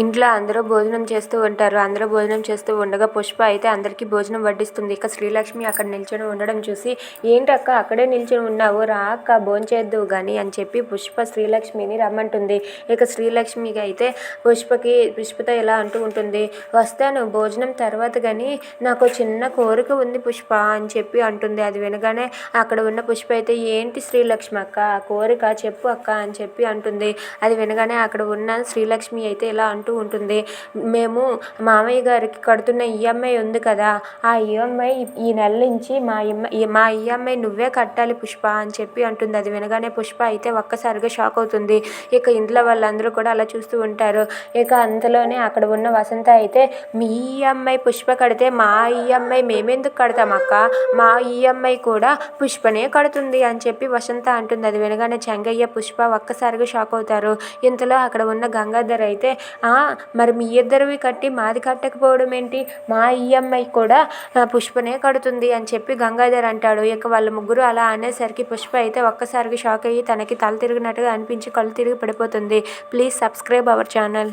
ఇంట్లో అందరూ భోజనం చేస్తూ ఉంటారు. అందరూ భోజనం చేస్తూ ఉండగా పుష్ప అయితే అందరికీ భోజనం వడ్డిస్తుంది. ఇక శ్రీలక్ష్మి అక్కడ నిల్చొని ఉండడం చూసి ఏంటక్క అక్కడే నిల్చొని ఉన్నావు? రా అక్క భోంచేద్దు కానీ అని చెప్పి పుష్ప శ్రీలక్ష్మిని రమ్మంటుంది. ఇక శ్రీలక్ష్మికి అయితే పుష్పకి పుష్పతో ఇలా అంటూ ఉంటుంది వస్తాను భోజనం తర్వాత కానీ నాకు చిన్న కోరిక ఉంది పుష్ప అని చెప్పి అంటుంది. అది వినగానే అక్కడ ఉన్న పుష్ప అయితే ఏంటి శ్రీలక్ష్మి అక్క? ఆ కోరిక చెప్పు అక్క అని చెప్పి అంటుంది. అది వినగానే అక్కడ ఉన్న శ్రీలక్ష్మి అయితే ఇలా అంటూ ఉంటుంది. మేము మామయ్య గారికి కడుతున్న ఈఎంఐ ఉంది కదా ఆ ఈఎంఐ ఈ నెల నుంచి మా మా ఈఎంఐ నువ్వే కట్టాలి పుష్ప అని చెప్పి అంటుంది. అది వినగానే పుష్ప అయితే ఒక్కసారిగా షాక్ అవుతుంది. ఇక ఇంట్లో వాళ్ళందరూ కూడా అలా చూస్తూ ఉంటారు. ఇక అంతలోనే అక్కడ ఉన్న వసంత అయితే మీ ఈఎంఐ పుష్ప కడితే మా ఈఎంఐ మేమెందుకు కడతాం అక్క? మా ఈఎంఐ కూడా పుష్పనే కడుతుంది అని చెప్పి వసంత అంటుంది. అది వినగానే చెంగయ్య పుష్ప ఒక్కసారిగా షాక్ అవుతారు. ఇంతలో అక్కడ ఉన్న గంగాధర్ అయితే "ఆ, మరి మీ ఇద్దరివి కట్టి మాది కట్టకపోవడం ఏంటి? మా ఈఎంఐ కూడా పుష్పనే కడుతుంది అని చెప్పి గంగాధర్ అంటాడు. ఇక వాళ్ళ ముగ్గురు అలా అనేసరికి పుష్ప అయితే ఒక్కసారికి షాక్ అయ్యి తనకి తల తిరిగినట్టుగా అనిపించి కళ్ళు తిరిగి పడిపోతుంది. Please subscribe our channel.